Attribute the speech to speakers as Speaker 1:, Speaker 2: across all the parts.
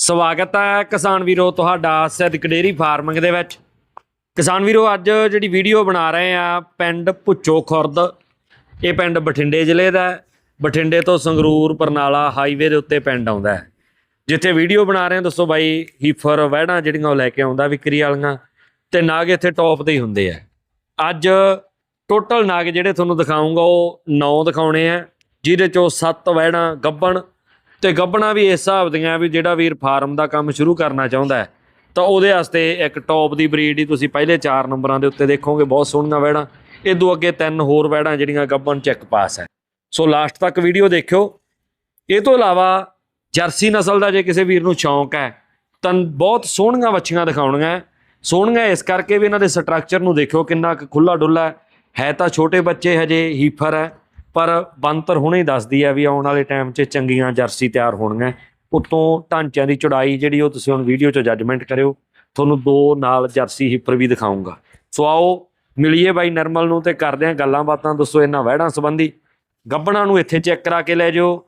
Speaker 1: ਸਵਾਗਤ ਹੈ ਕਿਸਾਨ ਵੀਰੋ ਤੁਹਾਡਾ ਸਿੱਧਕ ਡੇਰੀ ਫਾਰਮਿੰਗ ਦੇ ਵਿੱਚ। ਕਿਸਾਨ ਵੀਰੋ, ਅੱਜ ਜਿਹੜੀ ਵੀਡੀਓ ਬਣਾ ਰਹੇ ਆ ਪਿੰਡ ਭੁੱਚੋ ਖੁਰਦ। ਇਹ ਪਿੰਡ ਬਠਿੰਡੇ ਜ਼ਿਲ੍ਹੇ ਦਾ ਬਠਿੰਡੇ ਤੋਂ ਸੰਗਰੂਰ, ਬਰਨਾਲਾ ਹਾਈਵੇ ਦੇ ਉੱਤੇ ਪਿੰਡ ਆਉਂਦਾ ਹੈ। ਜਿੱਥੇ ਵੀਡੀਓ ਬਣਾ ਰਹੇ ਆ ਦੱਸੋ ਬਾਈ, ਹੀਫਰ ਵਹਿੜਾਂ ਜਿਹੜੀਆਂ ਉਹ ਲੈ ਕੇ ਆਉਂਦਾ, ਵਿਕਰੀ ਵਾਲੀਆਂ। ਤੇ ਨਾਗ ਇੱਥੇ ਟੌਪ ਤੇ ਹੀ ਹੁੰਦੇ ਆ। ਅੱਜ ਟੋਟਲ ਨਾਗ ਜਿਹੜੇ ਤੁਹਾਨੂੰ ਦਿਖਾਉਂਗਾ ਉਹ 9 ਦਿਖਾਉਣੇ ਆ, ਜਿਹਦੇ ਚੋਂ 7 ਵਹਿੜਾਂ, ਗੱਬਣ ਤੇ ਗੱਬਣਾ ਵੀ ਇਸ ਹਿਸਾਬ ਦੀਆਂ ਵੀ ਜਿਹੜਾ ਵੀਰ ਫਾਰਮ ਦਾ ਕੰਮ ਸ਼ੁਰੂ ਕਰਨਾ ਚਾਹੁੰਦਾ ਹੈ। ਤਾਂ ਉਹਦੇ ਵਾਸਤੇ ਇੱਕ ਟੌਪ ਦੀ ਬਰੀਡ ਹੀ ਤੁਸੀਂ ਪਹਿਲੇ 4 ਨੰਬਰਾਂ ਦੇ ਉੱਤੇ ਦੇਖੋਗੇ, ਬਹੁਤ ਸੋਹਣੀਆਂ ਵਹਿੜਾਂ। ਇਦੋਂ ਅੱਗੇ ਤਿੰਨ ਹੋਰ ਵਹਿੜਾਂ ਜਿਹੜੀਆਂ ਗੱਬਣ ਚੈੱਕ ਪਾਸ ਹੈ। ਸੋ ਲਾਸਟ ਤੱਕ ਵੀਡੀਓ ਦੇਖਿਓ। ਇਹ ਤੋਂ ਇਲਾਵਾ ਜਰਸੀ ਨਸਲ ਦਾ ਜੇ ਕਿਸੇ ਵੀਰ ਨੂੰ ਸ਼ੌਂਕ ਹੈ, ਤਾਂ ਬਹੁਤ ਸੋਹਣੀਆਂ ਵੱਛੀਆਂ ਦਿਖਾਉਣੀਆਂ ਹੈ। ਸੋਹਣੀਆਂ ਇਸ ਕਰਕੇ ਵੀ ਇਹਨਾਂ ਦੇ ਸਟਰਕਚਰ ਨੂੰ ਦੇਖਿਓ, ਕਿੰਨਾ ਕੁ ਖੁੱਲਾ ਡੁੱਲਾ ਹੈ ਤਾਂ ਛੋਟੇ ਬੱਚੇ ਹਜੇ, ਹੀਫਰ ਹੈ। ਪਰ ਬੰਤਰ ਹੁਣੇ ਹੀ ਦੱਸਦੀ ਹੈ ਵੀ ਆਉਣ ਵਾਲੇ ਟਾਈਮ 'ਚ ਚੰਗੀਆਂ ਜਰਸੀ ਤਿਆਰ ਹੋਣਗੀਆਂ। ਉਤੋਂ ਢਾਂਚਿਆਂ ਦੀ ਚੌੜਾਈ ਜਿਹੜੀ ਉਹ ਤੁਸੀਂ ਹੁਣ ਵੀਡੀਓ 'ਚ ਜੱਜਮੈਂਟ ਕਰਿਓ, ਤੁਹਾਨੂੰ ਦੋ ਨਾਲ ਜਰਸੀ ਹਿੱਪਰ ਵੀ ਦਿਖਾਉਂਗਾ ਸੋ ਆਓ, ਮਿਲੀਏ ਬਾਈ ਨਰਮਲ ਨੂੰ ਤੇ ਕਰਦੇ ਹਾਂ ਗੱਲਾਂ ਬਾਤਾਂ, ਦੱਸੋ ਇਹਨਾਂ ਵਹਿੜਾਂ ਸੰਬੰਧੀ। ਗੱਬਣਾ ਨੂੰ ਇੱਥੇ ਚੈੱਕ ਕਰਾ ਕੇ ਲੈ ਜਾਓ।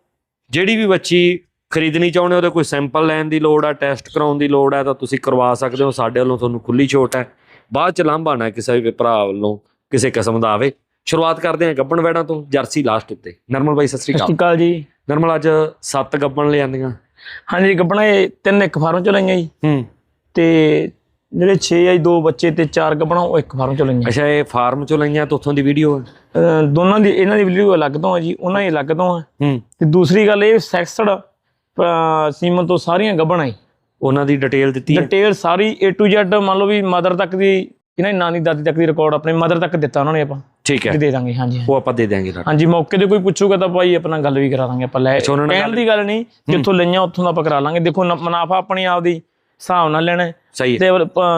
Speaker 1: ਜਿਹੜੀ ਵੀ ਬੱਚੀ ਖਰੀਦਣੀ ਚਾਹੁੰਦੇ ਹੋ ਉਹਦੇ ਕੋਈ ਸੈਂਪਲ ਲੈਣ ਦੀ ਲੋੜ ਹੈ ਟੈਸਟ ਕਰਾਉਣ ਦੀ ਲੋੜ ਹੈ ਤਾਂ ਤੁਸੀਂ ਕਰਵਾ ਸਕਦੇ ਹੋ, ਸਾਡੇ ਵੱਲੋਂ ਤੁਹਾਨੂੰ ਖੁੱਲੀ ਛੋਟ ਹੈ। ਬਾਅਦ ਚ ਲਾਂਭਾ ਨਾ ਕਿਸੇ ਵੀ ਭਰਾ ਵੱਲੋਂ ਕਿਸੇ ਕਿਸਮ ਦਾ ਆਵੇ। ਸ਼ੁਰੂਆਤ ਕਰਦੇ ਹਾਂ ਗੱਬਣ ਵੈੜਾਂ ਤੋਂ ਜਰਸੀ ਲਾਸਟ ਉੱਤੇ। ਨਰਮਲ ਬਾਈ ਸਤਿ ਸ੍ਰੀ
Speaker 2: ਸਤਿ ਸ਼੍ਰੀ
Speaker 1: ਅਕਾਲ
Speaker 2: ਅਕਾਲ ਜੀ।
Speaker 1: ਨਰਮਲ ਅੱਜ ਸੱਤ ਗੱਬਣ ਲਿਆਂਦੀਆਂ
Speaker 2: ਹਾਂਜੀ ਗੱਬਣਾ ਇਹ ਤਿੰਨ ਇੱਕ ਫਾਰਮ ਚ ਲਈਆਂ ਜੀ।
Speaker 1: ਹੂੰ।
Speaker 2: ਤੇ ਜਿਹੜੇ 6 ਆ ਜੀ ਦੋ ਬੱਚੇ ਤੇ ਚਾਰ ਗੱਬਣਾ ਉਹ ਇੱਕ ਫਾਰਮ ਚ ਲਈਆਂ।
Speaker 1: ਅੱਛਾ ਇਹ ਫਾਰਮ ਚੋਂ ਲਈਆਂ ਤਾਂ ਉੱਥੋਂ ਦੀ ਵੀਡੀਓ ਹੈ
Speaker 2: ਦੋਨਾਂ ਦੀ ਇਹਨਾਂ ਦੀ ਵੀਡੀਓ ਅਲੱਗ ਤੋਂ ਆ ਜੀ ਉਹਨਾਂ ਦੀ ਅਲੱਗ ਤੋਂ ਆ।
Speaker 1: ਹੂੰ।
Speaker 2: ਤੇ ਦੂਸਰੀ ਗੱਲ ਇਹ ਸੈਕਸਡ ਸੀਮਨ ਤੋਂ ਸਾਰੀਆਂ ਗੱਬਣਾ ਜੀ।
Speaker 1: ਉਹਨਾਂ ਦੀ ਡਿਟੇਲ ਦਿੱਤੀ ਹੈ
Speaker 2: ਡਿਟੇਲ ਸਾਰੀ A to Z ਮੰਨ ਲਓ ਵੀ ਮਦਰ ਤੱਕ ਦੀ ਇਹਨਾਂ ਦੀ ਨਾਨੀ ਦਾਦੀ ਤੱਕ ਦੀ ਰਿਕਾਰਡ ਆਪਣੇ ਮਦਰ ਤੱਕ ਦਿੱਤਾ ਉਹਨਾਂ ਨੇ ਆਪਾਂ।
Speaker 1: ਠੀਕ ਹੈ।
Speaker 2: ਦੇ ਦਾਂਗੇ ਹਾਂਜੀ
Speaker 1: ਉਹ ਆਪਾਂ ਦੇ ਤੁਹਾਨੂੰ
Speaker 2: ਹਾਂਜੀ ਮੌਕੇ ਤੇ ਕੋਈ ਪੁੱਛੂਗਾ ਤਾਂ ਭਾਈ ਆਪਣਾ ਗੱਲ ਵੀ ਕਰਾ ਦਾਂਗੇ ਆਪਾਂ। ਲੈ ਕਹਿਣ ਦੀ ਗੱਲ ਨਹੀਂ ਜਿੱਥੋਂ ਲਈਆਂ ਉੱਥੋਂ ਦਾ ਆਪਾਂ ਕਰਾ ਲਾਂਗੇ। ਦੇਖੋ ਮੁਨਾਫਾ ਆਪਣੀ ਆਪ ਦੀ ਹਿਸਾਬ ਨਾਲ ਲੈਣਾ।
Speaker 1: ਸਹੀ ਹੈ।
Speaker 2: ਤੇ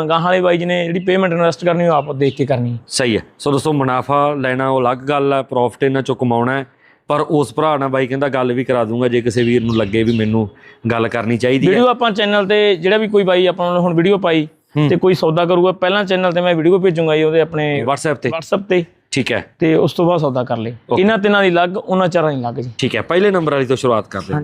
Speaker 2: ਗਾਹਾਂ ਵਾਲੇ ਬਾਈ ਜੀ ਨੇ ਜਿਹੜੀ ਪੇਮੈਂਟ ਇਨਵੈਸਟ ਕਰਨੀ ਉਹ ਆਪ ਦੇਖ ਕੇ ਕਰਨੀ।
Speaker 1: ਸਹੀ ਹੈ। ਸੋ ਦੋਸਤੋ ਮੁਨਾਫਾ ਲੈਣਾ ਉਹ ਅਲੱਗ ਗੱਲ ਹੈ ਪ੍ਰੋਫਿਟ ਇਹਨਾਂ ਚੋਂ ਕਮਾਉਣਾ ਹੈ। ਪਰ ਉਸ ਭਰਾ ਨਾਲ ਬਾਈ ਕਹਿੰਦਾ ਗੱਲ ਵੀ ਕਰਾ ਦੂੰਗਾ ਜੇ ਕਿਸੇ ਵੀਰ ਨੂੰ ਲੱਗੇ ਵੀ ਮੈਨੂੰ ਗੱਲ ਕਰਨੀ ਚਾਹੀਦੀ ਹੈ।
Speaker 2: ਵੀਡੀਓ ਆਪਾਂ ਚੈਨਲ ਤੇ ਜਿਹੜਾ ਵੀ ਕੋਈ ਬਾਈ ਆਪਾਂ ਨੂੰ ਹੁਣ ਵੀਡੀਓ ਪਾਈ ਤੇ ਕੋਈ ਸੌਦਾ ਕਰੂਗਾ ਪਹਿਲਾਂ ਚੈਨਲ ਤੇ ਮੈਂ ਵੀਡੀਓ ਭੇਜੂੰਗਾ ਜੀ ਉਹਦੇ ਆਪਣੇ
Speaker 1: WhatsApp ਤੇ।
Speaker 2: WhatsApp ਤੇ।
Speaker 1: ਠੀਕ ਹੈ।
Speaker 2: ਤੇ ਉਸ ਤੋਂ ਬਾਅਦ ਸੌਦਾ ਕਰ ਲਈ ਇਹਨਾਂ ਤਿੰਨਾਂ ਦੀ ਲੱਗ ਉਹਨਾਂ ਚਾਰਾਂ ਦੀ ਲੱਗ ਜੀ।
Speaker 1: ਠੀਕ ਹੈ ਪਹਿਲੇ ਨੰਬਰ ਵਾਲੀ ਤੋਂ ਸ਼ੁਰੂਆਤ ਕਰਦੇ ਹਾਂ।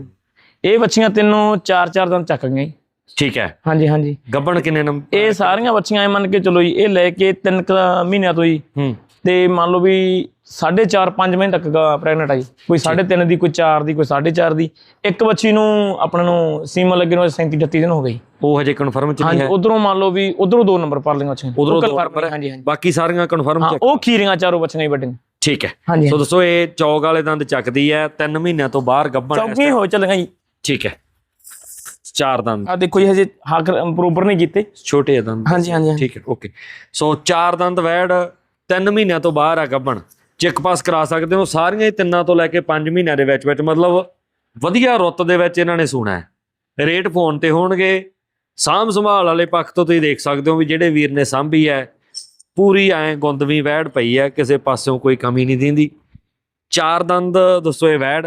Speaker 2: ਇਹ ਬੱਚੀਆਂ ਤਿੰਨੋਂ ਚਾਰ ਚਾਰ ਦਿਨ ਚੱਕ ਗਈਆਂ।
Speaker 1: ਠੀਕ ਹੈ।
Speaker 2: ਹਾਂਜੀ ਹਾਂਜੀ।
Speaker 1: ਗੱਬਣ ਕਿੰਨੇ ਨੰਬਰ
Speaker 2: ਇਹ ਸਾਰੀਆਂ ਬੱਚੀਆਂ ਐ ਮੰਨ ਕੇ ਚਲੋ ਜੀ ਇਹ ਲੈ ਕੇ ਤਿੰਨ ਕੁ ਮਹੀਨਿਆਂ ਤੋਂ ਜੀ।
Speaker 1: ਹੂੰ।
Speaker 2: ਤੇ ਮੰਨ ਲਓ ਵੀ 4.5 5 ਮਹੀਨੇ ਤੱਕ ਪ੍ਰੈਗਨੈਂਟ ਆਈ ਕੋਈ 3.5 ਦੀ ਕੋਈ 4 ਦੀ ਕੋਈ 4.5 ਦੀ। ਇੱਕ ਬੱਚੀ ਨੂੰ ਆਪਣੇ ਨੂੰ ਸੀਮਾ ਲੱਗੇ ਨੂੰ 37 38 ਦਿਨ ਹੋ ਗਈ
Speaker 1: ਉਹ ਹਜੇ ਕਨਫਰਮ ਚ ਨਹੀਂ ਹੈ।
Speaker 2: ਉਧਰੋਂ ਮੰਨ ਲਓ ਵੀ ਉਧਰੋਂ ਦੋ ਨੰਬਰ ਪਰ ਲਈਆਂ ਬੱਚੀਆਂ
Speaker 1: ਉਧਰੋਂ ਦੋ ਨੰਬਰ।
Speaker 2: ਹਾਂਜੀ ਹਾਂਜੀ।
Speaker 1: ਬਾਕੀ ਸਾਰੀਆਂ ਕਨਫਰਮ
Speaker 2: ਹਾਂ
Speaker 1: ਚ
Speaker 2: ਉਹ ਖੀਰੀਆਂ ਚਾਰੋਂ ਬੱਚੀਆਂ ਹੀ ਵੱਡੀਆਂ
Speaker 1: ਠੀਕ ਹੈ। ਸੋ ਦੋਸਤੋ ਇਹ ਚੌਗ ਵਾਲੇ ਦੰਦ ਚੱਕਦੀ ਹੈ 3 ਮਹੀਨਿਆਂ ਤੋਂ ਬਾਹਰ ਹੈ।
Speaker 2: ਚੌਕੀਆਂ ਹੋ ਚੱਲੀਆਂ ਜੀ।
Speaker 1: ਠੀਕ ਹੈ। ਚਾਰ ਦੰਦ।
Speaker 2: ਆ ਦੇਖੋ ਜੀ ਹਜੇ ਹੱਕ ਬਰੋਬਰ ਨਹੀਂ ਕੀਤੇ।
Speaker 1: ਛੋਟੇ ਆ ਦੰਦ
Speaker 2: ਹਾਂਜੀ ਹਾਂਜੀ।
Speaker 1: ਠੀਕ ਹੈ ਓਕੇ। ਸੋ ਚਾਰ ਦੰਦ ਵੈੜ 3 ਮਹੀਨਿਆਂ ਤੋਂ ਬਾਹਰ ਆ ਗੱਬਣ। ਚੈੱਕ ਪਾਸ ਕਰਾ ਸਕਦੇ ਹੋ ਸਾਰੀਆਂ ਹੀ ਤਿੰਨਾਂ ਤੋਂ ਲੈ ਕੇ 5 ਮਹੀਨਿਆਂ ਦੇ ਵਿੱਚ ਵਿੱਚ ਮਤਲਬ ਵਧੀਆ ਰੁੱਤ ਦੇ ਵਿੱਚ ਇਹਨਾਂ ਨੇ ਸੋਣਾ ਹੈ। ਰੇਟ ਫੋਨ ਤੇ ਹੋਣਗੇ। ਸਾਂਭ ਸੰਭਾਲ ਵਾਲੇ ਪੱਖ ਤੋਂ ਤੁਸੀਂ ਦੇਖ ਸਕਦੇ ਹੋ ਵੀ ਜਿਹੜੇ ਵੀਰ ਨੇ ਸਾਂਭੀ ਹੈ ਪੂਰੀ ਐ ਗੁੰਦਵੀਂ ਵੈੜ ਪਈ ਹੈ ਕਿਸੇ ਪਾਸਿਓਂ ਕੋਈ ਕਮੀ ਨਹੀਂ ਦਿੰਦੀ। ਚਾਰ ਦੰਦ ਦੋਸਤੋ ਇਹ ਵੈੜ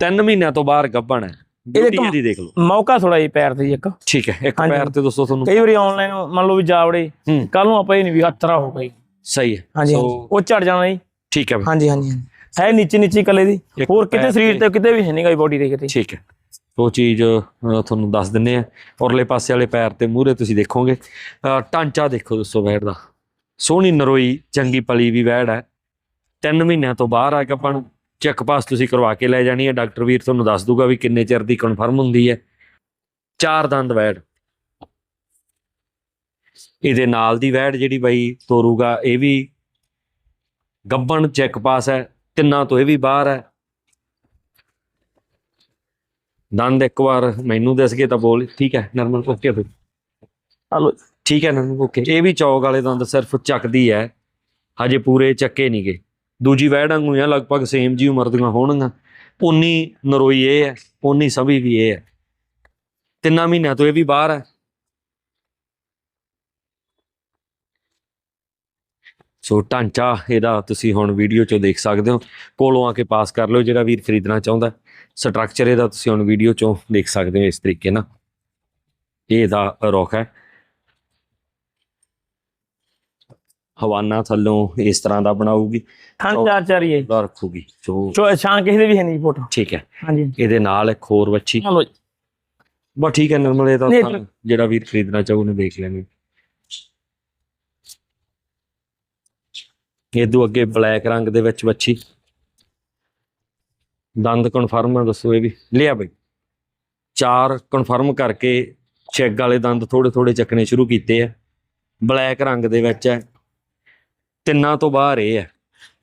Speaker 1: 3 ਮਹੀਨਿਆਂ ਤੋਂ ਬਾਹਰ ਗੱਬਣ ਹੈ।
Speaker 2: ਇਹਦੇ
Speaker 1: ਬਿਊਟੀ ਦੀ ਦੇਖ ਲਓ।
Speaker 2: ਮੌਕਾ ਥੋੜਾ ਜਿਹਾ ਪੈਰ ਤੇ ਇੱਕ।
Speaker 1: ਠੀਕ ਹੈ ਇੱਕ। ਪੈਰ ਤੇ ਦੋਸਤੋ ਤੁਹਾਨੂੰ।
Speaker 2: ਕਈ ਵਾਰੀ ਆਨਲਾਈਨ ਮੰਨ ਲਓ ਵੀ ਜਾਵੜੇ ਕੱਲ ਨੂੰ ਆਪਾਂ ਇਹ ਨਹੀਂ ਵੀ ਹੱਥਰਾ ਹੋ ਗਈ
Speaker 1: ਸਹੀ ਹੈ।
Speaker 2: ਹਾਂਜੀ।
Speaker 1: ਸੋ
Speaker 2: ਉਹ ਝੜ ਜਾਣਾ ਜੀ।
Speaker 1: ਠੀਕ ਹੈ ਬਈ,
Speaker 2: ਹਾਂਜੀ ਹਾਂਜੀ ਹਾਂਜੀ। ਹੈ ਨੀਚੇ ਨੀਚੇ ਕਲੇ ਦੀ।
Speaker 1: ਇੱਕ
Speaker 2: ਹੋਰ ਕਿਤੇ
Speaker 1: ਪੈਰ
Speaker 2: ਸਰੀਰ ਤੇ ਕਿਤੇ ਵੀ ਹੈ ਨਹੀਂਗਾ ਬੋਡੀ ਦੇ ਕਿਤੇ।
Speaker 1: ਠੀਕ ਹੈ। ਉਹ ਚੀਜ਼ ਅ, ਤੁਹਾਨੂੰ ਦੱਸ ਦਿੰਨੇ ਆ ਔਰਲੇ ਪਾਸੇ ਵਾਲੇ ਪੈਰ ਤੇ ਮੂਹਰੇ ਤੁਸੀਂ ਦੇਖੋਗੇ। ਅ, ਢਾਂਚਾ ਦੇਖੋ ਦੋਸਤੋ ਵੈੜ ਦਾ। ਸੋਹਣੀ ਨਰੋਈ ਚੰਗੀ ਪਲੀ ਵੀ ਵੈੜ ਹੈ। ਤਿੰਨ ਮਹੀਨਿਆਂ ਤੋਂ ਬਾਹਰ ਆ ਕੇ ਆਪਾਂ ਨੂੰ ਚੈੱਕ ਪਾਸ ਤੁਸੀਂ ਕਰਵਾ ਕੇ ਲੈ ਜਾਣੀ ਹੈ। ਡਾਕਟਰ ਵੀਰ ਤੁਹਾਨੂੰ ਦੱਸ ਦੂਗਾ ਵੀ ਕਿੰਨੇ ਚਿਰ ਦੀ ਕਨਫਰਮ ਹੁੰਦੀ ਹੈ। ਚਾਰ ਦੰਦ ਵੈੜ ਇਹਦੇ ਨਾਲ ਦੀ ਵੈੜ ਜਿਹੜੀ ਬਾਈ ਤੋਰੂਗਾ ਇਹ ਵੀ ਗੱਬਣ ਚੈੱਕ ਪਾਸ ਹੈ ਤਿੰਨਾਂ ਤੋਂ ਇਹ ਵੀ ਬਾਹਰ ਹੈ। ਦੰਦ ਇੱਕ ਵਾਰ ਮੈਨੂੰ ਦੱਸ ਗਏ ਤਾਂ ਬੋਲ ਠੀਕ ਹੈ ਨਰਮਲ ਓਕੇ ਫਿਰ।
Speaker 2: ਹਲੋ।
Speaker 1: ਠੀਕ ਹੈ ਨਰਮਲ ਓਕੇ ਇਹ ਵੀ ਚੌਕ ਵਾਲੇ ਦੰਦ ਸਿਰਫ ਚੱਕਦੀ ਹੈ ਹਜੇ ਪੂਰੇ ਚੱਕੇ ਨਹੀਂ ਗਏ। ਦੂਜੀ ਵੈੜ ਵਾਂਗੂ ਆ ਲਗਭਗ ਸੇਮ ਜੀ ਉਮਰ ਦੀਆਂ ਹੋਣਗੀਆਂ। ਉਨੀ ਨਰੋਈ ਇਹ ਹੈ ਉਨੀ ਸਭੀ ਵੀ ਇਹ ਹੈ। ਤਿੰਨਾਂ ਮਹੀਨਿਆਂ ਤੋਂ ਇਹ ਵੀ ਬਾਹਰ ਹੈ। ਸੋ ਢਾਂਚਾ ਇਹਦਾ ਤੁਸੀਂ ਹੁਣ ਵੀਡੀਓ 'ਚੋਂ ਦੇਖ ਸਕਦੇ ਹੋ। ਕੋਲੋਂ ਆ ਕੇ ਪਾਸ ਕਰ ਲਓ ਜਿਹੜਾ ਵੀਰ ਖਰੀਦਣਾ ਚਾਹੁੰਦਾ ਸਟਰਕਚਰ ਇਹਦਾ ਤੁਸੀਂ ਹੁਣ ਵੀਡੀਓ 'ਚੋਂ ਦੇਖ ਸਕਦੇ ਹੋ ਇਸ ਤਰੀਕੇ ਨਾਲ। ਇਹ ਇਹਦਾ ਰੁੱਖ ਹੈ। ਹਵਾਨਾ ਥੱਲੋਂ ਇਸ ਤਰ੍ਹਾਂ ਦਾ ਬਣਾਉਗੀ
Speaker 2: ਥਾਂ ਚਾਰ ਚਾਰ ਹੀ ਹੈ
Speaker 1: ਦਾ ਰੱਖੂਗੀ। ਸੋ
Speaker 2: ਚੋ ਛਾਂ ਕਿਸੇ ਦੇ ਵੀ ਹੈ ਨਹੀਂ ਫੋਟੋ।
Speaker 1: ਠੀਕ ਹੈ।
Speaker 2: ਹਾਂਜੀ।
Speaker 1: ਇਹਦੇ ਨਾਲ ਇੱਕ ਹੋਰ ਵੱਛੀ।
Speaker 2: ਹਲੋ
Speaker 1: ਬਸ ਠੀਕ ਹੈ ਨਰਮਲ ਇਹ ਤਾਂ ਜਿਹੜਾ ਵੀਰ ਖਰੀਦਣਾ ਚਾਹੂ ਉਹਨੇ ਦੇਖ ਲੈਣੀ। ਇਹ ਤੋਂ ਅੱਗੇ ਬਲੈਕ ਰੰਗ ਦੇ ਵਿੱਚ ਵੱਛੀ। ਦੰਦ ਕਨਫਰਮ ਆ ਦੱਸੋ ਇਹ ਵੀ। ਲਿਆ ਬਈ। ਚਾਰ ਕਨਫਰਮ ਕਰਕੇ ਚੈੱਕ ਵਾਲੇ ਦੰਦ ਥੋੜੇ ਥੋੜੇ ਚੱਕਣੇ ਸ਼ੁਰੂ ਕੀਤੇ ਆ। ਬਲੈਕ ਰੰਗ ਦੇ ਵਿੱਚ ਹੈ ਤਿੰਨਾਂ ਤੋਂ ਬਾਹਰ ਇਹ ਹੈ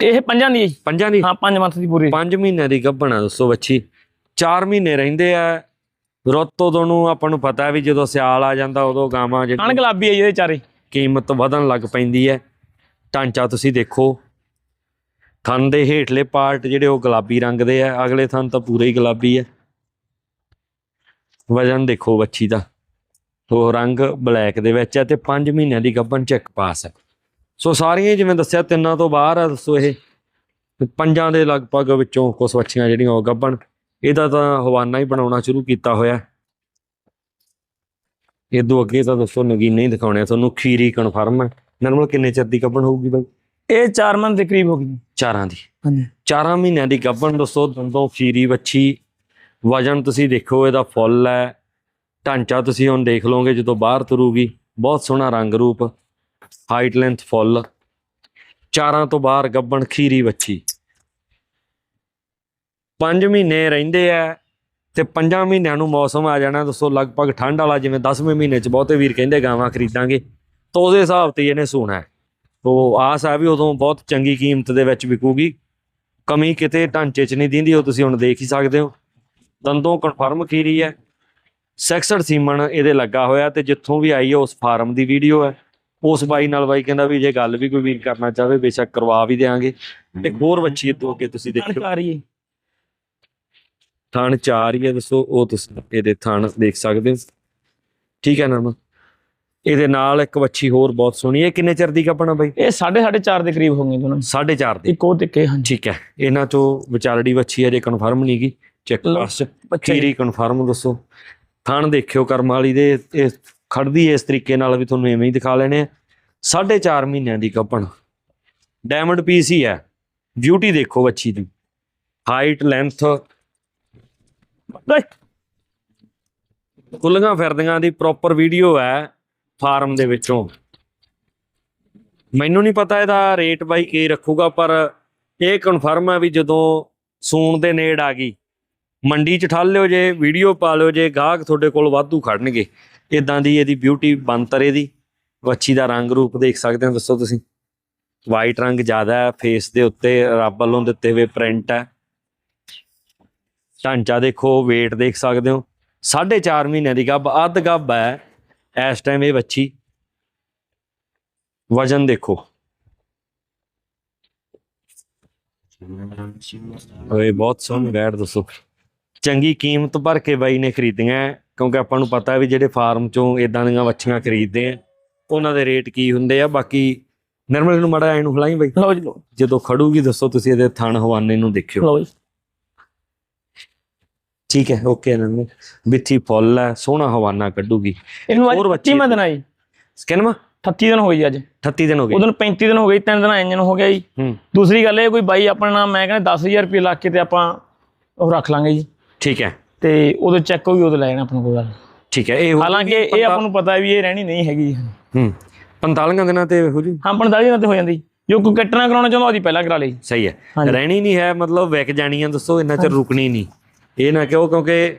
Speaker 2: ਇਹ ਪੰਜਾਂ ਦੀ ਹੈ ਜੀ।
Speaker 1: ਪੰਜਾਂ ਦੀ?
Speaker 2: ਹਾਂ 5 ਮੰਥ ਦੀ ਪੂਰੀ।
Speaker 1: 5 ਮਹੀਨਿਆਂ ਦੀ ਗੱਭਣਾ ਦੱਸੋ ਬੱਚੀ 4 ਮਹੀਨੇ ਰਹਿੰਦੇ ਆ। ਰੁੱਤ ਉਦੋਂ ਨੂੰ ਆਪਾਂ ਨੂੰ ਪਤਾ ਵੀ ਜਦੋਂ ਸਿਆਲ ਆ ਜਾਂਦਾ ਉਦੋਂ ਗਾਵਾਂ ਜਿਹੜੀ
Speaker 2: ਗੁਲਾਬੀ ਹੈ ਜੀ ਇਹਦੇ ਚਾਰੇ।
Speaker 1: ਕੀਮਤ ਵਧਣ ਲੱਗ ਪੈਂਦੀ ਹੈ। ਢਾਂਚਾ ਤੁਸੀਂ ਦੇਖੋ। ਥਣ ਦੇ ਹੇਠਲੇ ਪਾਰਟ ਜਿਹੜੇ ਉਹ ਗੁਲਾਬੀ ਰੰਗ ਦੇ ਆ, ਅਗਲੇ ਥਣ ਤਾਂ ਪੂਰੇ ਹੀ ਗੁਲਾਬੀ ਹੈ ਵਜਨ ਦੇਖੋ ਬੱਚੀ ਦਾ। ਉਹ ਰੰਗ ਬਲੈਕ ਦੇ ਵਿੱਚ ਹੈ ਤੇ 5 ਮਹੀਨਿਆਂ ਦੀ ਗੱਭਣ ਚੈੱਕ ਪਾਸ ਹੈ ਸੋ ਸਾਰੀਆਂ ਜਿਵੇਂ ਦੱਸਿਆ, ਤਿੰਨਾਂ ਤੋਂ ਬਾਹਰ ਆ ਦੱਸੋ ਇਹ। ਪੰਜਾਂ ਦੇ ਲਗਭਗ ਵਿੱਚੋਂ ਕੁਝ ਵੱਛੀਆਂ ਜਿਹੜੀਆਂ ਉਹ ਗੱਭਣ। ਇਹਦਾ ਤਾਂ ਹਵਾਨਾ ਹੀ ਬਣਾਉਣਾ ਸ਼ੁਰੂ ਕੀਤਾ ਹੋਇਆ। ਇਹ ਦੋ ਅੱਗੇ ਤਾਂ ਦੱਸੋ ਨਗੀਨੇ ਹੀ ਦਿਖਾਉਣੇ ਤੁਹਾਨੂੰ ਖੀਰੀ ਕਨਫਰਮ ਹੈ ਨਰਮਲ ਕਿੰਨੇ ਚਿਰ ਦੀ ਗੱਭਣ ਹੋਊਗੀ ਬਾਈ?
Speaker 2: ਇਹ 4 ਮੰਥ ਦੇ ਕਰੀਬ ਹੋ ਗਈ
Speaker 1: ਚਾਰਾਂ ਦੀ।
Speaker 2: ਹਾਂਜੀ।
Speaker 1: ਚਾਰਾਂ ਮਹੀਨਿਆਂ ਦੀ ਗੱਭਣ ਦੱਸੋ ਦੰਦੋਂ ਖੀਰੀ ਵੱਛੀ। ਵਜਨ ਤੁਸੀਂ ਦੇਖੋ ਇਹਦਾ ਫੁੱਲ ਹੈ। ਢਾਂਚਾ ਤੁਸੀਂ ਹੁਣ ਦੇਖ ਲਓਗੇ ਜਦੋਂ ਬਾਹਰ ਤੁਰੂਗੀ। ਬਹੁਤ ਸੋਹਣਾ ਰੰਗ ਰੂਪ ਹਾਈਟ ਲੈਂਥ ਫੁੱਲ। ਚਾਰਾਂ ਤੋਂ ਬਾਹਰ ਗੱਭਣ ਖੀਰੀ ਵੱਛੀ। 5 ਮਹੀਨੇ ਰਹਿੰਦੇ ਆ ਤੇ 5 ਮਹੀਨਿਆਂ ਨੂੰ ਮੌਸਮ ਆ ਜਾਣਾ। ਦੱਸੋ ਲਗਭਗ ਠੰਡ ਵਾਲਾ ਜਿਵੇਂ 10ਵੇਂ ਮਹੀਨੇ ਚ ਬਹੁਤੇ ਵੀਰ ਕਹਿੰਦੇ ਗਾਵਾਂ ਖਰੀਦਾਂਗੇ। ਤਾਂ ਉਹਦੇ ਹਿਸਾਬ ਤੇ ਇਹਨੇ ਸੋਣਾ ਤੋ ਆਸ ਹੈ ਵੀ ਉਦੋਂ ਬਹੁਤ ਚੰਗੀ ਕੀਮਤ ਦੇ ਵਿੱਚ ਵਿਕੂਗੀ। ਕਮੀ ਕਿਤੇ ਢਾਂਚੇ 'ਚ ਨਹੀਂ ਦਿੰਦੀ ਉਹ ਤੁਸੀਂ ਹੁਣ ਦੇਖ ਹੀ ਸਕਦੇ ਹੋ। ਦੰਦੋਂ ਕਨਫਰਮ ਖੀਰੀ ਹੈ। ਸੈਕਸਡ ਸੀਮਨ ਇਹਦੇ ਲੱਗਾ ਹੋਇਆ ਤੇ ਜਿੱਥੋਂ ਵੀ ਆਈ ਹੈ ਉਸ ਫਾਰਮ ਦੀ ਵੀਡੀਓ ਹੈ। ਉਸ ਬਾਈ ਨਾਲ ਬਾਈ ਕਹਿੰਦਾ ਵੀ ਜੇ ਗੱਲ ਵੀ ਕੋਈ ਵੀਰ ਕਰਨਾ ਚਾਹਵੇ ਬੇਸ਼ੱਕ ਕਰਵਾ ਵੀ ਦੇਾਂਗੇ ਤੇ ਹੋਰ ਵੱਛੀ ਤੋਂ ਅੱਗੇ ਤੁਸੀਂ
Speaker 2: ਹੈ
Speaker 1: ਥਣ ਚਾਰ ਹੀ ਹੈ ਦੱਸੋ ਉਹ ਤੁਸੀਂ ਇਹਦੇ ਥਣ ਦੇਖ ਸਕਦੇ ਹੋ। ਠੀਕ ਹੈ ਨਰਮਾ। ਇਹਦੇ ਨਾਲ ਇੱਕ ਵੱਛੀ ਹੋਰ ਬਹੁਤ ਸੋਹਣੀ ਹੈ। ਕਿੰਨੇ ਚਿਰ ਦੀ ਕੱਪਣਾ ਬਾਈ?
Speaker 2: ਇਹ 4.5 4 ਦੇ ਕਰੀਬ ਹੋਣਗੇ ਦੋਨੋਂ
Speaker 1: 4.5 ਦੀ।
Speaker 2: ਇੱਕ ਉਹ ਤਿੱਕੇ ਹਾਂਜੀ।
Speaker 1: ਠੀਕ ਹੈ। ਇਹਨਾਂ ਚੋਂ ਵਿਚਾਰੜੀ ਵੱਛੀ ਹੈ ਜੇ ਕਨਫਰਮ ਨਹੀਂ ਗਈ। Check pass.
Speaker 2: ਬੱਚੇ
Speaker 1: ਖੀਰੀ ਕਨਫਰਮ ਦੱਸੋ। ਥਣ ਦੇਖਿਓ ਕਰਮ ਵਾਲੀ ਦੇ। ਇਹ ਖੜਦੀ ਹੈ ਇਸ ਤਰੀਕੇ ਨਾਲ ਵੀ ਤੁਹਾਨੂੰ ਐਵੇਂ ਹੀ ਦਿਖਾ ਲੈਣੇ ਆ। 4.5 ਮਹੀਨਿਆਂ ਦੀ ਕੱਪਣ ਡਾਇਮੰਡ ਪੀਸ ਹੀ ਹੈ। ਬਿਊਟੀ ਦੇਖੋ ਵੱਛੀ ਦੀ। ਹਾਈਟ ਲੈਂਥ ਕੁੱਲੀਆਂ ਫਿਰਦੀਆਂ ਦੀ ਪ੍ਰੋਪਰ ਵੀਡੀਓ ਹੈ। ਫਾਰਮ ਦੇ ਵਿੱਚੋਂ। ਮੈਨੂੰ ਨਹੀਂ ਪਤਾ ਇਹਦਾ ਰੇਟ ਬਾਈ ਕੀ ਰੱਖੂਗਾ, ਪਰ ਇਹ ਕਨਫਰਮ ਹੈ ਵੀ ਜਦੋਂ ਸੂਣ ਦੇ ਨੇੜ ਆ ਗਈ, ਮੰਡੀ 'ਚ ਠੱਲ ਲਿਓ ਜੇ, ਵੀਡੀਓ ਪਾ ਲਿਓ ਜੇ, ਗਾਹਕ ਤੁਹਾਡੇ ਕੋਲ ਵਾਧੂ ਖੜਨਗੇ। ਇਦਾਂ ਦੀ ਇਹਦੀ ਬਿਊਟੀ ਬਣਤਰ ਇਹਦੀ ਵੱਛੀ ਦਾ ਰੰਗ ਰੂਪ ਦੇਖ ਸਕਦੇ ਹੋ, ਦੱਸੋ ਤੁਸੀਂ। ਵਾਈਟ ਰੰਗ ਜ਼ਿਆਦਾ ਹੈ ਫੇਸ ਦੇ ਉੱਤੇ ਰੱਬ ਵੱਲੋਂ ਦਿੱਤੇ ਹੋਏ ਪ੍ਰਿੰਟ ਹੈ। ਢਾਂਚਾ ਦੇਖੋ, weight ਦੇਖ ਸਕਦੇ ਹੋ। 4.5 ਮਹੀਨਿਆਂ ਦੀ ਗੱਭ ਅੱਧ ਗੱਭ ਹੈ। ਇਸ ਟਾਈਮ ਇਹ ਵੱਛੀ ਵਜਨ ਦੇਖੋ। ਓਏ ਬਹੁਤ ਸੋਹਣੀ ਵੈੜ ਦੱਸੋ। ਚੰਗੀ ਕੀਮਤ ਭਰ ਕੇ ਬਾਈ ਨੇ ਖਰੀਦੀਆਂ ਕਿਉਂਕਿ ਆਪਾਂ ਨੂੰ ਪਤਾ ਵੀ ਜਿਹੜੇ ਫਾਰਮ ਚੋਂ ਇਦਾਂ ਦੀਆਂ ਵੱਛੀਆਂ ਖਰੀਦਦੇ ਆ ਉਹਨਾਂ ਦੇ ਰੇਟ ਕੀ ਹੁੰਦੇ ਆ ਬਾਕੀ ਨਰਮਲ ਨੂੰ ਮੜਾ ਇਹਨੂੰ ਹਲਾਈ ਬਾਈ।
Speaker 2: ਲਓ ਜੀ ਲਓ।
Speaker 1: ਜਦੋਂ ਖੜੂਗੀ ਦੱਸੋ ਤੁਸੀਂ ਇਹਦੇ ਥਣ ਹਵਾਨੇ ਨੂੰ ਦੇਖਿਓ।
Speaker 2: ਲਓ ਜੀ।
Speaker 1: ਠੀਕ ਹੈ ਓਕੇ ਨਰਮਲ ਬਿੱਥੀ ਫੁੱਲ ਹੈ ਸੋਹਣਾ ਹਵਾਨਾ ਕੱਢੂਗੀ।
Speaker 2: ਇਹਨੂੰ
Speaker 1: ਹੋਰ
Speaker 2: ਅੱਜ
Speaker 1: ਬੱਚੇ
Speaker 2: 30 ਦਿਨ ਆਈ।
Speaker 1: ਸਕੈਨਮਾ
Speaker 2: 38 ਦਿਨ ਹੋਈ ਅੱਜ।
Speaker 1: 38 ਦਿਨ ਹੋ ਗਏ।
Speaker 2: ਉਦੋਂ 35 ਦਿਨ ਹੋ ਗਏ ਤਿੰਨ ਦਿਨ ਇੰਜਨ ਹੋ ਗਿਆ ਜੀ।
Speaker 1: ਹੂੰ।
Speaker 2: ਦੂਸਰੀ ਗੱਲ ਇਹ ਕੋਈ ਬਾਈ ਆਪਣਾ ਨਾਮ ਮੈਂ ਕਹਿੰਦਾ 10000 ਰੁਪਏ ਲਾ ਕੇ ਤੇ ਆਪਾਂ ਉਹ ਰੱਖ ਲਾਂਗੇ ਜੀ।
Speaker 1: ਠੀਕ ਹੈ।
Speaker 2: ਤੇ ਉਦੋਂ ਚੈੱਕ ਹੋਈ ਉਦੋਂ ਲੈ ਜਾਣਾ ਆਪਣਾ ਕੋਈ ਗੱਲ।
Speaker 1: ਠੀਕ ਹੈ ਇਹ ਹੋ
Speaker 2: ਹਾਲਾਂਕਿ ਇਹ ਆਪਾਂ ਨੂੰ ਪਤਾ ਵੀ ਇਹ ਰਹਿਣੀ ਨਹੀਂ ਹੈਗੀ।
Speaker 1: ਹੂੰ 45 ਦਿਨਾਂ ਤੇ ਹੋ ਜੀ
Speaker 2: ਹਾਂ 45 ਦਿਨਾਂ ਤੇ ਹੋ ਜਾਂਦੀ। ਜੋ ਕੋਈ ਕੱਟਣਾ ਕਰਾਉਣਾ ਚਾਹੁੰਦਾ ਉਹਦੀ ਪਹਿਲਾਂ ਕਰਾ ਲਈ।
Speaker 1: ਸਹੀ ਹੈ। ਰਹਿਣੀ ਨਹੀਂ ਹੈ ਮਤਲਬ ਵਿਕ ਜਾਣੀ ਹੈ ਦੱਸੋ ਇੰਨਾ ਚਿਰ ਰੁਕਣੀ ਨਹੀਂ। ਇਹ ਨਾ ਕਿਉਂ ਕਿਉਂਕਿ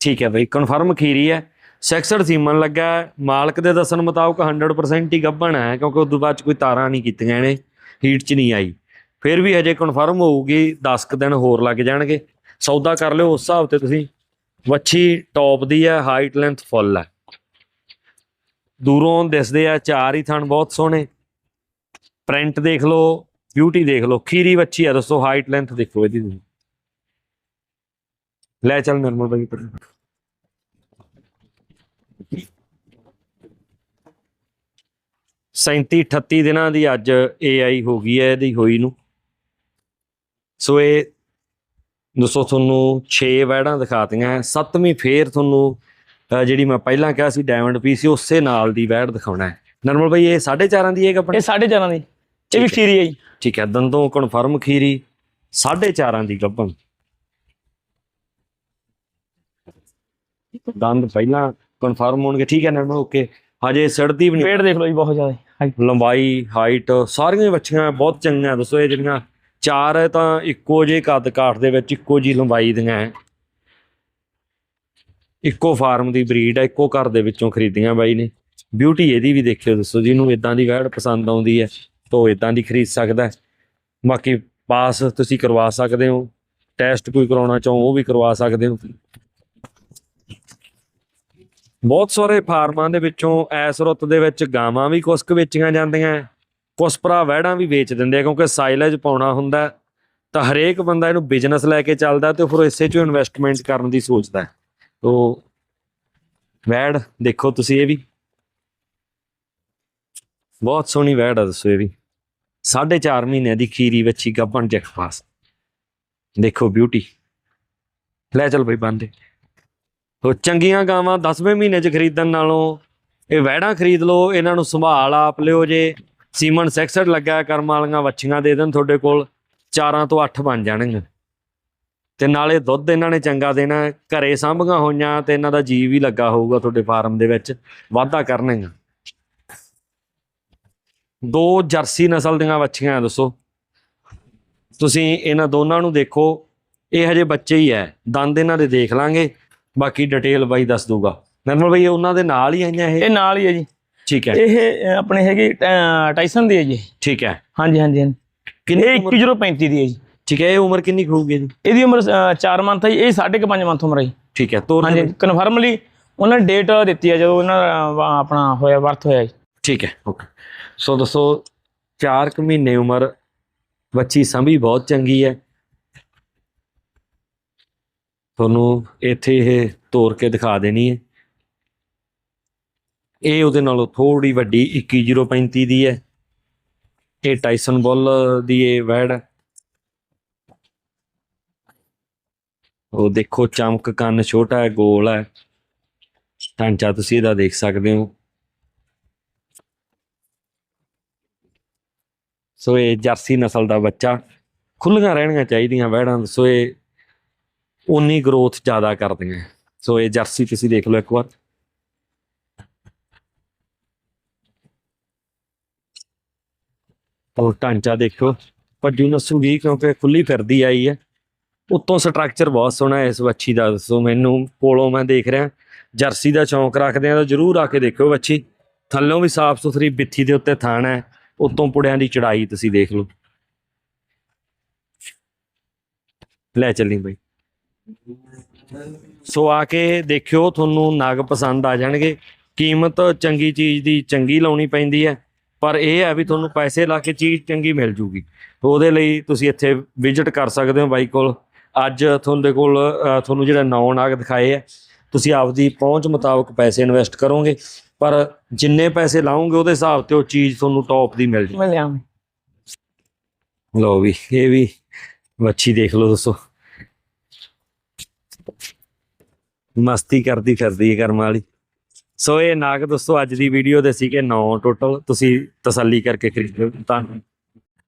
Speaker 1: ਠੀਕ ਹੈ ਬਈ ਕਨਫਰਮ ਖੀਰੀ ਹੈ। ਸੈਕਸਡ ਸੀਮਨ ਲੱਗਾ ਮਾਲਕ ਦੇ ਦੱਸਣ ਮੁਤਾਬਕ 100% ਹੀ ਗੱਭਣ ਹੈ, ਕਿਉਂਕਿ ਉਸ ਤੋਂ ਬਾਅਦ 'ਚ ਕੋਈ ਤਾਰਾਂ ਨਹੀਂ ਕੀਤੀਆਂ ਇਹਨੇ ਹੀਟ 'ਚ ਨਹੀਂ ਆਈ। ਫਿਰ ਵੀ ਹਜੇ ਕਨਫਰਮ ਹੋਊਗੀ 10 ਕੁ ਦਿਨ ਹੋਰ ਲੱਗ ਜਾਣਗੇ। ਸੌਦਾ ਕਰ ਲਿਓ ਉਸ ਹਿਸਾਬ ਤੇ ਤੁਸੀਂ। ਵੱਛੀ ਟੌਪ ਦੀ ਹੈ ਹਾਈਟ ਲੈਂਥ ਫੁੱਲ ਹੈ। ਦੂਰੋਂ ਦਿਸਦੇ ਆ, ਚਾਰ ਹੀ ਥਣ ਬਹੁਤ ਸੋਹਣੇ। ਪ੍ਰਿੰਟ ਦੇਖ ਲਓ ਬਿਊਟੀ ਦੇਖ ਲਓ, ਖੀਰੀ ਵੱਛੀ ਆ ਦੋਸਤੋ ਹਾਈਟ ਲੈਂਥ ਦੇਖੋ ਇਹਦੀ ਤੁਸੀਂ। ਲੈ ਚੱਲ ਨਰਮਲ ਬਾਈ ਪਰ 37 38 ਦਿਨਾਂ ਦੀ ਅੱਜ AI ਹੋ ਗਈ ਹੈ ਇਹਦੀ ਹੋਈ ਨੂੰ। ਸੋ ਇਹ ਦੋਸਤੋ ਤੁਹਾਨੂੰ 6 ਵੈੜਾਂ ਦਿਖਾਤੀਆਂ। ਸੱਤਵੀਂ ਫੇਰ ਤੁਹਾਨੂੰ ਜਿਹੜੀ ਮੈਂ ਪਹਿਲਾਂ ਕਿਹਾ ਸੀ ਡਾਇਮੰਡ ਪੀਸ ਸੀ ਉਸੇ ਨਾਲ ਦੀ ਵੈੜ ਦਿਖਾਉਣਾ ਹੈ। ਨਰਮਲ ਬਾਈ ਇਹ 4.5 ਦੀ ਹੈ ਕੱਪੜਾ
Speaker 2: ਇਹ 4.5 ਦੀ। ਇਹ ਵੀ। ਖੀਰੀ ਹੈ ਜੀ।
Speaker 1: ਠੀਕ ਹੈ ਦੰਦੋਂ ਕਨਫਰਮ ਖੀਰੀ 4.5 ਦੀ ਗੱਭਣ। ਦੰਦ ਪਹਿਲਾਂ ਕਨਫਰਮ ਹੋਣਗੇ ਠੀਕ ਹੈ ਨਾ ਓਕੇ ਹਜੇ ਸੜਦੀ ਵੀ ਨਹੀਂ।
Speaker 2: ਪੇਟ ਦੇਖ ਲਓ ਜੀ ਬਹੁਤ ਜ਼ਿਆਦਾ
Speaker 1: ਲੰਬਾਈ ਹਾਈਟ ਸਾਰੀਆਂ ਵੱਛੀਆਂ ਬਹੁਤ ਚੰਗੀਆਂ ਦੱਸੋ ਇਹ ਜਿਹੜੀਆਂ ਚਾਰ ਹੈ ਤਾਂ ਇੱਕੋ ਜਿਹੇ ਕੱਦ ਕਾਠ ਦੇ ਵਿੱਚ ਇੱਕੋ ਜੀ ਲੰਬਾਈ ਦੀਆਂ ਹੈ। ਇੱਕੋ ਫਾਰਮ ਦੀ ਬਰੀਡ ਹੈ ਇੱਕੋ ਘਰ ਦੇ ਵਿੱਚੋਂ ਖਰੀਦੀਆਂ ਬਾਈ ਨੇ। ਬਿਊਟੀ ਇਹਦੀ ਵੀ ਦੇਖਿਓ ਦੱਸੋ ਜਿਹਨੂੰ ਇਦਾਂ ਦੀ ਵੈੜ ਪਸੰਦ ਆਉਂਦੀ ਹੈ ਤਾਂ ਇਦਾਂ ਦੀ ਖਰੀਦ ਸਕਦਾ। ਬਾਕੀ ਪਾਸ ਤੁਸੀਂ ਕਰਵਾ ਸਕਦੇ ਹੋ ਟੈਸਟ ਕੋਈ ਕਰਾਉਣਾ ਚਾਹੋ ਉਹ ਵੀ ਕਰਵਾ ਸਕਦੇ ਹੋ। ਬਹੁਤ ਸਾਰੇ ਫਾਰਮਾਂ ਦੇ ਵਿੱਚੋਂ ਐਸ ਰੁੱਤ ਦੇ ਵਿੱਚ ਗਾਵਾਂ ਵੀ ਕੁਸਕ ਵੇਚੀਆਂ ਜਾਂਦੀਆਂ ਕੁਸ ਭਰਾ ਵਹਿੜਾਂ ਵੀ ਵੇਚ ਦਿੰਦੇ ਆ ਕਿਉਂਕਿ ਸਾਈਲੇਜ ਪਾਉਣਾ ਹੁੰਦਾ ਤਾਂ ਹਰੇਕ ਬੰਦਾ ਇਹਨੂੰ ਬਿਜ਼ਨਸ ਲੈ ਕੇ ਚੱਲਦਾ ਤੇ ਫਿਰ ਇਸੇ 'ਚੋਂ ਇਨਵੈਸਟਮੈਂਟ ਕਰਨ ਦੀ ਸੋਚਦਾ ਹੈ। ਤੋ ਵੈੜ ਦੇਖੋ ਤੁਸੀਂ ਇਹ ਵੀ। ਬਹੁਤ ਸੋਹਣੀ ਵੈੜ ਆ ਦੱਸੋ ਇਹ ਵੀ। 4.5 ਮਹੀਨੇ ਦੀ ਖੀਰੀ ਵੱਛੀ ਗੱਭਣ ਜੈਕ ਪਾਸ। ਦੇਖੋ ਬਿਊਟੀ ਲੈ ਚੱਲ ਬਈ ਬੰਦੇ। ਤੋ ਚੰਗੀਆਂ ਗਾਵਾਂ 10ਵੇਂ ਮਹੀਨੇ 'ਚ ਖਰੀਦਣ ਨਾਲੋਂ ਇਹ ਵੈੜਾਂ ਖਰੀਦ ਲਓ, ਇਹਨਾਂ ਨੂੰ ਸੰਭਾਲ ਆਪ ਲਿਓ ਜੇ। ਸੀਮਨ ਸੈਕਸਡ ਲੱਗਾ ਕਰਮ ਵਾਲੀਆਂ ਵੱਛੀਆਂ ਦੇ ਦੇਣ ਤੁਹਾਡੇ ਕੋਲ, ਚਾਰਾਂ ਤੋਂ 8 ਬਣ ਜਾਣਗੇ। ਤੇ ਨਾਲੇ ਦੁੱਧ ਇਹਨਾਂ ਨੇ ਚੰਗਾ ਦੇਣਾ, ਘਰੇ ਸਾਂਭੀਆਂ ਹੋਈਆਂ ਤੇ ਇਹਨਾਂ ਦਾ ਜੀਵ ਵੀ ਲੱਗਾ ਹੋਊਗਾ ਤੁਹਾਡੇ ਫਾਰਮ ਦੇ ਵਿੱਚ, ਵਾਧਾ ਕਰਨਗੇ। ਦੋ ਜਰਸੀ ਨਸਲ ਦੀਆਂ ਵੱਛੀਆਂ ਦੱਸੋ। ਤੁਸੀਂ ਇਹਨਾਂ ਦੋਨਾਂ ਨੂੰ ਦੇਖੋ, ਇਹ ਹਜੇ ਬੱਚੇ ਹੀ ਐ ਦੰਦ ਇਹਨਾਂ ਦੇ ਦੇਖ ਲਾਂਗੇ। ਬਾਕੀ ਡਿਟੇਲ ਬਾਈ ਦੱਸ ਦੂਗਾ ਨਰਮਲ ਬਾਈ ਇਹ ਉਹਨਾਂ ਦੇ ਨਾਲ ਹੀ ਆਈਆਂ ਇਹ?
Speaker 2: ਇਹ ਨਾਲ ਹੀ ਹੈ ਜੀ।
Speaker 1: ਠੀਕ ਹੈ।
Speaker 2: ਇਹ ਆਪਣੇ ਹੈਗੇ ਟਾਈਸਨ ਦੀ ਹੈ ਜੀ।
Speaker 1: ਠੀਕ ਹੈ।
Speaker 2: ਹਾਂਜੀ ਹਾਂਜੀ
Speaker 1: ਕਿੰਨੀ
Speaker 2: ਇਹ
Speaker 1: ਉਮਰ?
Speaker 2: 1035 ਦੀ ਹੈ ਜੀ।
Speaker 1: ਠੀਕ ਹੈ ਇਹ ਉਮਰ ਕਿੰਨੀ ਹੋਊਗੀ ਜੀ
Speaker 2: ਇਹਦੀ ਉਮਰ 4 ਮੰਥ ਹੈ ਜੀ, ਇਹ 5.5 ਮੰਥ ਉਮਰ ਹੈ
Speaker 1: ਠੀਕ ਹੈ ਤੋਰ
Speaker 2: ਹਾਂਜੀ ਕਨਫਰਮਲੀ ਉਹਨਾਂ ਨੇ ਡੇਟ ਦਿੱਤੀ ਹੈ ਜਦੋਂ ਵਾ- ਆਪਣਾ ਹੋਇਆ ਬਰਥ ਹੋਇਆ ਜੀ।
Speaker 1: ਠੀਕ ਹੈ ਓਕੇ ਸੋ ਦੱਸੋ 4 ਕੁ ਮਹੀਨੇ ਉਮਰ ਬੱਚੀ ਸੰਭੀ ਬਹੁਤ ਚੰਗੀ ਹੈ। ਤੁਹਾਨੂੰ ਇੱਥੇ ਇਹ ਤੋੜ ਕੇ ਦਿਖਾ ਦੇਣੀ ਹੈ। ਇਹ ਉਹਦੇ ਨਾਲੋਂ ਥੋੜੀ ਵੱਡੀ 21035 ਦੀ ਹੈ। ਇਹ ਟਾਈਸਨ ਬੁੱਲ ਦੀ ਇਹ ਵੈੜ ਹੈ। ਉਹ ਦੇਖੋ ਚਮਕ ਕੰਨ ਛੋਟਾ ਹੈ, ਗੋਲ ਹੈ। ਢਾਂਚਾ ਤੁਸੀਂ ਇਹਦਾ ਦੇਖ ਸਕਦੇ ਹੋ। ਸੋ ਇਹ ਜਰਸੀ ਨਸਲ ਦਾ ਬੱਚਾ। ਖੁੱਲੀਆਂ ਰਹਿਣੀਆਂ ਚਾਹੀਦੀਆਂ ਵਹਿੜਾਂ ਸੋ ਇਹ ਉਨੀ ਗਰੋਥ ਜ਼ਿਆਦਾ ਕਰਦੀਆਂ। ਸੋ ਇਹ ਜਰਸੀ ਤੁਸੀਂ ਦੇਖ ਲਓ ਇੱਕ ਵਾਰ। ਉਹ ਢਾਂਚਾ ਦੇਖੋ। ਭੱਜੂ ਨਸੂਗੀ ਕਿਉਂਕਿ ਖੁੱਲੀ ਫਿਰਦੀ ਆਈ ਹੈ। ਉੱਤੋਂ ਸਟਰਕਚਰ ਬਹੁਤ ਸੋਹਣਾ ਇਸ ਵੱਛੀ ਦਾ। ਦੱਸੋ ਮੈਨੂੰ ਕੋਲੋਂ ਮੈਂ ਦੇਖ ਰਿਹਾ। ਜਰਸੀ ਦਾ ਸ਼ੌਂਕ ਰੱਖਦੇ ਆ ਤਾਂ ਜਰੂਰ ਆ ਕੇ ਦੇਖਿਓ ਵੱਛੀ। ਥੱਲੋਂ ਵੀ ਸਾਫ਼ ਸੁਥਰੀ ਬਿੱਥੀ ਦੇ ਉੱਤੇ ਥਾਣ ਹੈ। ਉੱਤੋਂ ਪੁੜਿਆਂ ਦੀ ਚੜਾਈ ਤੁਸੀਂ ਦੇਖ ਲਓ। ਲੈ ਚੱਲੀ ਬਈ। ਸੋ ਆ ਕੇ ਦੇਖਿਓ ਤੁਹਾਨੂੰ ਨਗ ਪਸੰਦ ਆ ਜਾਣਗੇ। ਕੀਮਤ ਚੰਗੀ ਚੀਜ਼ ਦੀ ਚੰਗੀ ਲਾਉਣੀ ਪੈਂਦੀ ਹੈ ਪਰ ਇਹ ਹੈ ਵੀ ਤੁਹਾਨੂੰ ਪੈਸੇ ਲਾ ਕੇ ਚੀਜ਼ ਚੰਗੀ ਮਿਲ ਜੂਗੀ। ਉਹਦੇ ਲਈ ਤੁਸੀਂ ਇੱਥੇ ਵਿਜ਼ਿਟ ਕਰ ਸਕਦੇ ਹੋ ਬਾਈ ਕੋਲ। ਅੱਜ ਤੁਹਾਡੇ ਕੋਲ ਤੁਹਾਨੂੰ ਜਿਹੜਾ ਨੌ ਨਾਗ ਦਿਖਾਏ ਹੈ ਤੁਸੀਂ ਆਪਦੀ ਪਹੁੰਚ ਮੁਤਾਬਕ ਪੈਸੇ ਇਨਵੈਸਟ ਕਰੋਗੇ ਪਰ ਜਿੰਨੇ ਪੈਸੇ ਲਾਓਗੇ ਉਹਦੇ ਹਿਸਾਬ ਤੇ ਉਹ ਚੀਜ਼ ਤੁਹਾਨੂੰ ਟੌਪ ਦੀ ਮਿਲ ਜੂ।
Speaker 2: ਮੈਂ ਲਿਆ
Speaker 1: ਲਓ ਵੀ ਇਹ ਵੀ ਵੱਛੀ ਦੇਖ ਲਓ ਦੋਸਤੋ। ਮਸਤੀ ਕਰਦੀ ਫਿਰਦੀ ਹੈ ਕਰਮ ਵਾਲੀ। ਸੋ ਇਹ ਨਾਗ ਦੋਸਤੋ, ਅੱਜ ਦੀ ਵੀਡੀਓ ਦੇ ਸੀਗੇ 9 ਟੋਟਲ ਤੁਸੀਂ ਤਸੱਲੀ ਕਰਕੇ ਖਰੀਦੋ ਤਾਂ।